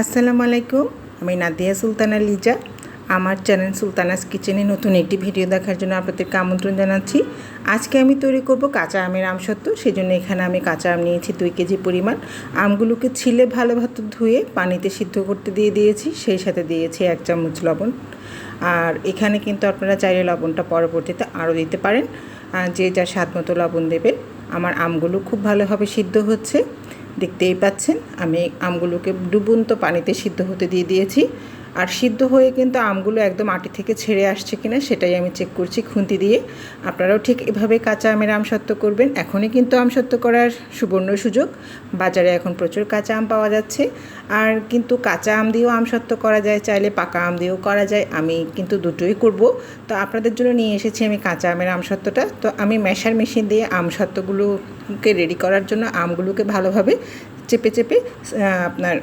আসসালামু আলাইকুম, আমি নাদিয়া সুলতানা লিজা। আমার চ্যানেল সুলতানাস কিচেনে নতুন একটি ভিডিও দেখার জন্য আপনাদেরকে আমন্ত্রণ জানাচ্ছি। আজকে আমি তৈরি করব কাঁচা আমের আমসত্ত্ব সেই জন্য এখানে আমি কাঁচা আম নিয়েছি দুই কেজি পরিমাণ। আমগুলোকে ছিলে ভালোভাবে ধুয়ে পানিতে সিদ্ধ করতে দিয়ে দিয়েছি, সেই সাথে দিয়েছি এক চামচ লবণ। আর এখানে কিন্তু আপনারা চাইলে লবণটা পরবর্তীতে আরও দিতে পারেন। যে যার স্বাদ মতো লবণ দেবেন। আমার আমগুলো খুব ভালোভাবে সিদ্ধ হচ্ছে। দেখতেই পাচ্ছেন। আমি আমগুলোকে ডুবন্ত পানিতে সিদ্ধ হতে দিয়ে দিয়েছি। আর সিদ্ধ হয়ে কিন্তু আমগুলো একদম আটি থেকে ছেড়ে আসছে কিনা সেটাই আমি চেক করছি খুন্তি দিয়ে। আপনারাও ঠিক এভাবে কাঁচা আমের আম আমসত্ত্ব করবেন। এখনই কিন্তু আম আমসত্ত্ব করার সুবর্ণ সুযোগ। বাজারে এখন প্রচুর কাঁচা আম পাওয়া যাচ্ছে। আর কিন্তু কাঁচা আম দিয়েও আম আমসত্ত্ব করা যায়, চাইলে পাকা আম দিয়েও করা যায়। আমি কিন্তু দুটোই করব। তো আপনাদের জন্য নিয়ে এসেছি আমি কাঁচা আমের আম আমসত্ত্বটা তো আমি মেশার মেশিন দিয়ে আম আমসত্ত্বগুলোকে রেডি করার জন্য আমগুলোকে ভালোভাবে চেপে চেপে আপনার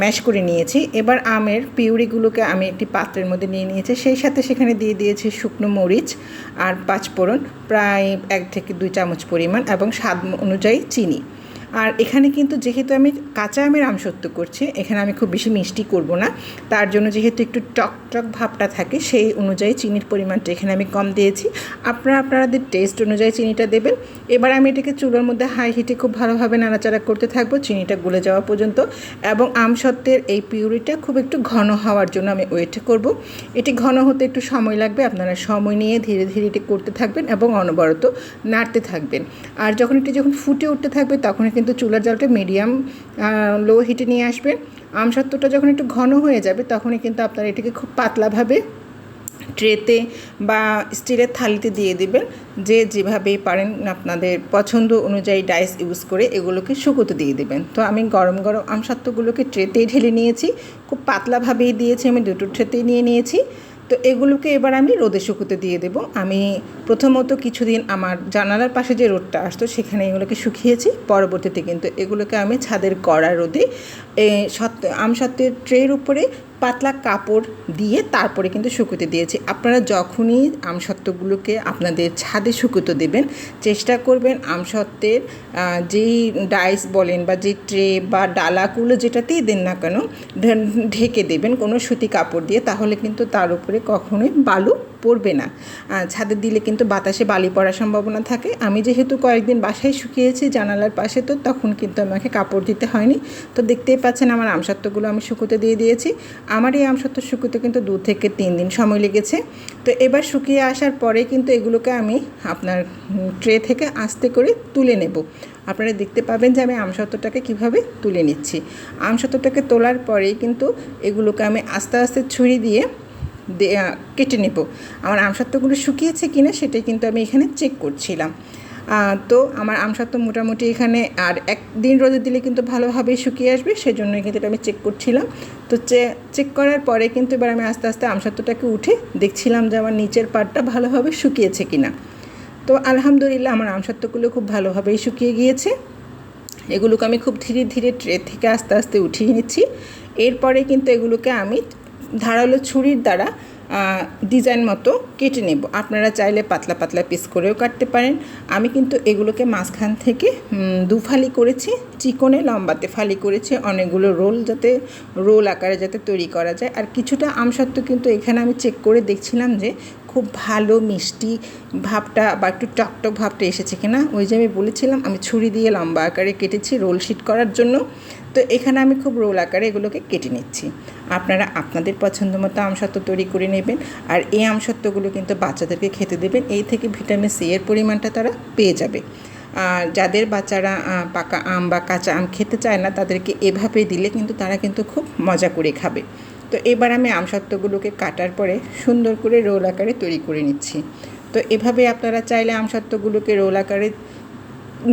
ম্যাশ করে নিয়েছি। এবার আমের পিউরিগুলোকে আমি একটি পাত্রের মধ্যে নিয়ে নিয়েছি। সেই সাথে সেখানে দিয়ে দিয়েছি শুকনো মরিচ আর পাঁচফোড়ন, প্রায় এক থেকে দুই চামচ পরিমাণ এবং স্বাদ অনুযায়ী চিনি। আর এখানে কিন্তু যেহেতু আমি কাঁচা আমের আমসত্ব করছি, এখানে আমি খুব বেশি মিষ্টি করব না। তার জন্য যেহেতু একটু টক টক ভাবটা থাকে, সেই অনুযায়ী চিনির পরিমাণটা এখানে আমি কম দিয়েছি। আপনারা আপনাদের টেস্ট অনুযায়ী চিনিটা দেবেন। এবার আমি এটাকে চুলোর মধ্যে হাই হিটে খুব ভালোভাবে নাড়াচাড়া করতে থাকব, চিনিটা গলে যাওয়া পর্যন্ত। এবং আমসত্ত্বের এই পিউরিটা খুব একটু ঘন হওয়ার জন্য আমি ওয়েট করব। এটি ঘন হতে একটু সময় লাগবে, আপনারা সময় নিয়ে ধীরে ধীরে এটি করতে থাকবেন এবং অনবরত নাড়তে থাকবেন। আর যখন এটি যখন ফুটে উঠতে থাকবে তখন কিন্তু চুলার জলটা মিডিয়াম লো হিটে নিয়ে আসবেন আমসত্ত্বটা যখন একটু ঘন হয়ে যাবে, তখনই কিন্তু আপনারা এটাকে খুব পাতলাভাবে ট্রেতে বা স্টিলের থালিতে দিয়ে দিবেন। যে যেভাবেই পারেন আপনাদের পছন্দ অনুযায়ী ডাইস ইউজ করে এগুলোকে শুকোতে দিয়ে দেবেন। তো আমি গরম গরম আমসত্ত্বগুলোকে ট্রেতেই ঢেলে নিয়েছি। খুব পাতলাভাবেই দিয়েছি, আমি দুটো ট্রেতেই নিয়ে নিয়েছি। তো এগুলোকে এবার আমি রোদে শুকোতে দিয়ে দেব। আমি প্রথমত কিছুদিন আমার জানালার পাশে যে রোদটা আসতো, সেখানে এগুলোকে শুকিয়েছি। পরবর্তীতে কিন্তু এগুলোকে আমি ছাদের কড়া রোদে আম সত্ত্বের ট্রের উপরে পাতলা কাপড় দিয়ে তারপরে কিন্তু শুকোতে দিয়েছি। আপনারা যখনই আমসত্ত্বগুলোকে আপনাদের ছাদে শুকোতে দেবেন, চেষ্টা করবেন আমসত্ত্বের যেই ডাইস বলেন বা যে ট্রে বা ডালাগুলো যেটাতেই দেন না কেন ঢেকে দেবেন কোনো সুতি কাপড় দিয়ে, তাহলে কিন্তু তার উপরে কখনোই বালু পড়বে না। ছাদে দিলে কিন্তু বাতাসে বালি পড়ার সম্ভাবনা থাকে। আমি যেহেতু কয়েকদিন বাসায় শুকিয়েছি জানালার পাশে, তো তখন কিন্তু আমাকে কাপড় দিতে হয়নি। তো দেখতেই পাচ্ছেন আমার আমসত্ত্বগুলো আমি শুকোতে দিয়ে দিয়েছি। আমার এই আমসত্ত্ব শুকোতে কিন্তু দু থেকে তিন দিন সময় লেগেছে। তো এবার শুকিয়ে আসার পরে কিন্তু এগুলোকে আমি আপনার ট্রে থেকে আস্তে করে তুলে নেব। আপনারা দেখতে পাবেন যে আমি আমসত্ত্বটাকে কীভাবে তুলে নিচ্ছি। আমসত্ত্বটাকে তোলার পরেই কিন্তু এগুলোকে আমি আস্তে আস্তে ছুরি দিয়ে কেটে নেব। আমার আমসত্ত্বগুলো শুকিয়েছে কি না সেটাই কিন্তু আমি এখানে চেক করছিলাম। তো আমার আমসত্ত্ব মোটামুটি এখানে, আর একদিন রোদে দিলে কিন্তু ভালোভাবেই শুকিয়ে আসবে, সেজন্যই কিন্তু এটা আমি চেক করছিলাম। তো চেক করার পরে কিন্তু এবার আমি আস্তে আস্তে আমসত্ত্বটাকে উঠে দেখছিলাম যে আমার নিচের পাটটা ভালোভাবে শুকিয়েছে কি না তো আলহামদুলিল্লাহ আমার আমসত্ত্বগুলো খুব ভালোভাবেই শুকিয়ে গিয়েছে। এগুলোকে আমি খুব ধীরে ধীরে ট্রে থেকে আস্তে আস্তে উঠিয়ে নিচ্ছি। এরপরে কিন্তু এগুলোকে আমি ধারালো ছুরির দ্বারা ডিজাইন মতো কেটে নেব। আপনারা চাইলে পাতলা পাতলা পিস করেও কাটতে পারেন। আমি কিন্তু এগুলোকে মাঝখান থেকে দু ফালি করেছি। চিকনে লম্বাতে ফালি করেছি। অনেকগুলো রোল যাতে, রোল আকারে যাতে তৈরি করা যায়। আর কিছুটা আমসত্ত্ব কিন্তু এখানে আমি চেক করে দেখছিলাম যে খুব ভালো, মিষ্টি ভাবটা বা একটু টকটক ভাবটা এসেছে কিনা? ওই যে আমি বলেছিলাম, আমি ছুরি দিয়ে লম্বা আকারে কেটেছি রোল শিট করার জন্য। তো এখানে আমি খুব রোল আকারে এগুলোকে কেটে নিচ্ছি। আপনারা আপনাদের পছন্দ মতো আমসত্ত্ব তৈরি করে নেবেন। আর এই আমসত্ত্বগুলো কিন্তু বাচ্চাদেরকে খেতে দেবেন। এই থেকে ভিটামিন সি এর পরিমাণটা তারা পেয়ে যাবে। আর যাদের বাচ্চারা পাকা আম বা কাঁচা আম খেতে চায় না, তাদেরকে এভাবে দিলে কিন্তু তারা কিন্তু খুব মজা করে খাবে। তো এবার আমি আমসত্ত্বগুলোকে কাটার পরে সুন্দর করে রোল আকারে তৈরি করে নিচ্ছি। তো এভাবে আপনারা চাইলে আমসত্ত্বগুলোকে রোল আকারে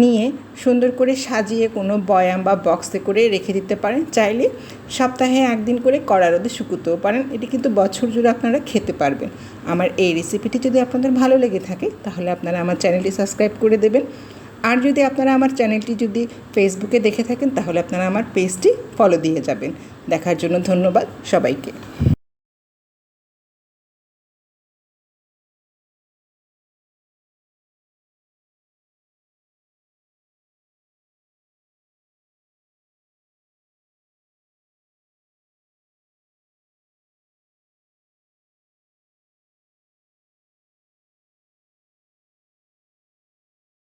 নিয়ে সুন্দর করে সাজিয়ে কোনো বয়াম বা বক্সে করে রেখে দিতে পারেন। চাইলে সপ্তাহে একদিন করে কড়া রোদে শুকুতেও পারেন। এটি কিন্তু বছর জুড়ে আপনারা খেতে পারবেন। আমার এই রেসিপিটি যদি আপনাদের ভালো লেগে থাকে, তাহলে আপনারা আমার চ্যানেলটি সাবস্ক্রাইব করে দেবেন। আর যদি আপনারা আমার চ্যানেলটি যদি ফেসবুকে দেখে থাকেন, তাহলে আপনারা আমার পেজটি ফলো দিয়ে যাবেন। দেখার জন্য ধন্যবাদ সবাইকে।